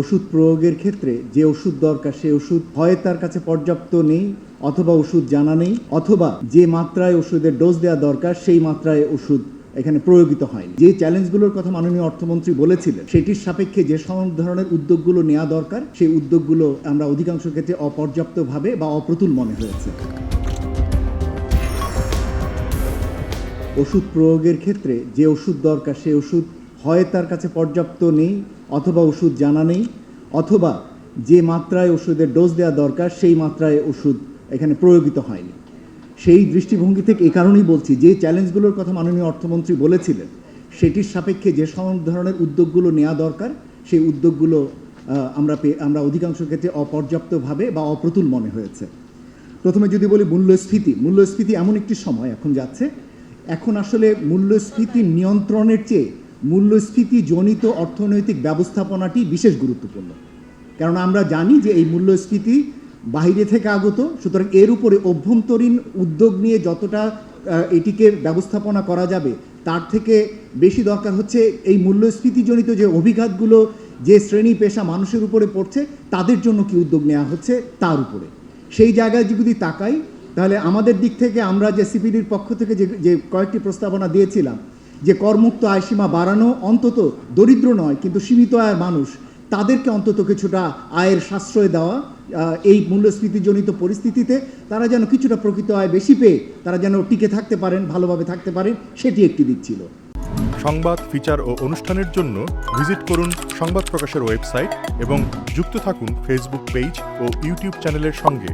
ওষুধ প্রয়োগের ক্ষেত্রে যে ওষুধ দরকার, সেই ওষুধ হয় তার কাছে পর্যাপ্ত নেই অথবা ওষুধ জানা নেই, অথবা যে মাত্রায় ওষুধের ডোজ দেওয়া দরকার, সেই মাত্রায় ওষুধ এখানে প্রয়োগিত হয়নি। যে চ্যালেঞ্জগুলোর কথা মাননীয় অর্থমন্ত্রী বলেছিলেন, সেটির সাপেক্ষে যে সব ধরনের উদ্যোগগুলো নেওয়া দরকার, সেই উদ্যোগগুলো আমরা অধিকাংশ ক্ষেত্রে অপর্যাপ্তভাবে বা অপ্রতুল মনে হয়েছে। ওষুধ প্রয়োগের ক্ষেত্রে যে ওষুধ দরকার, সেই ওষুধ হয় তার কাছে পর্যাপ্ত নেই অথবা ওষুধ জানা নেই, অথবা যে মাত্রায় ওষুধের ডোজ দেওয়া দরকার, সেই মাত্রায় ওষুধ এখানে প্রয়োগিত হয়নি। সেই দৃষ্টিভঙ্গি থেকে এ কারণেই বলছি, যে চ্যালেঞ্জগুলোর কথা মাননীয় অর্থমন্ত্রী বলেছিলেন, সেটির সাপেক্ষে যে সব ধরনের উদ্যোগগুলো নেওয়া দরকার, সেই উদ্যোগগুলো আমরা আমরা অধিকাংশ ক্ষেত্রে অপর্যাপ্তভাবে বা অপ্রতুল মনে হয়েছে। প্রথমে যদি বলি মূল্যস্ফীতি মূল্যস্ফীতি এমন একটি সময় এখন যাচ্ছে। এখন আসলে মূল্যস্ফীতি নিয়ন্ত্রণের চেয়ে মূল্যস্ফীতি জনিত অর্থনৈতিক ব্যবস্থাপনাটি বিশেষ গুরুত্বপূর্ণ। কারণ আমরা জানি যে এই মূল্যস্ফীতি বাইরে থেকে আগত, সুতরাং এর উপরে অভ্যন্তরীণ উদ্যোগ নিয়ে যতটা এটিকে ব্যবস্থাপনা করা যাবে, তার থেকে বেশি দরকার হচ্ছে এই মূল্যস্ফীতিজনিত যে অভিঘাতগুলো, যে শ্রেণি পেশা মানুষের উপরে পড়ছে, তাদের জন্য কি উদ্যোগ নেওয়া হচ্ছে, তার উপরে। সেই জায়গায় যদি তাকাই, তাহলে আমাদের দিক থেকে আমরা যে সিপিডির পক্ষ থেকে যে যে কয়েকটি প্রস্তাবনা দিয়েছিলাম যে করমুক্ত আয়সীমা বাড়ানো অন্তত দরিদ্র নয়, কিন্তু সীমিত আয়ের মানুষ, তাদেরকে অন্তত কিছুটা আয়ের সাশ্রয় দেওয়া এই মূল্যস্ফীতিজনিত পরিস্থিতিতে তারা যেন কিছুটা প্রকৃত আয় বেশি পেয়ে, তারা যেন টিকে থাকতে পারেন, ভালোভাবে থাকতে পারেন, সেটি একটি দিক ছিল। সংবাদ, ফিচার ও অনুষ্ঠানের জন্য ভিজিট করুন সংবাদ প্রকাশের ওয়েবসাইট এবং যুক্ত থাকুন ফেসবুক পেজ ও ইউটিউব চ্যানেলের সঙ্গে।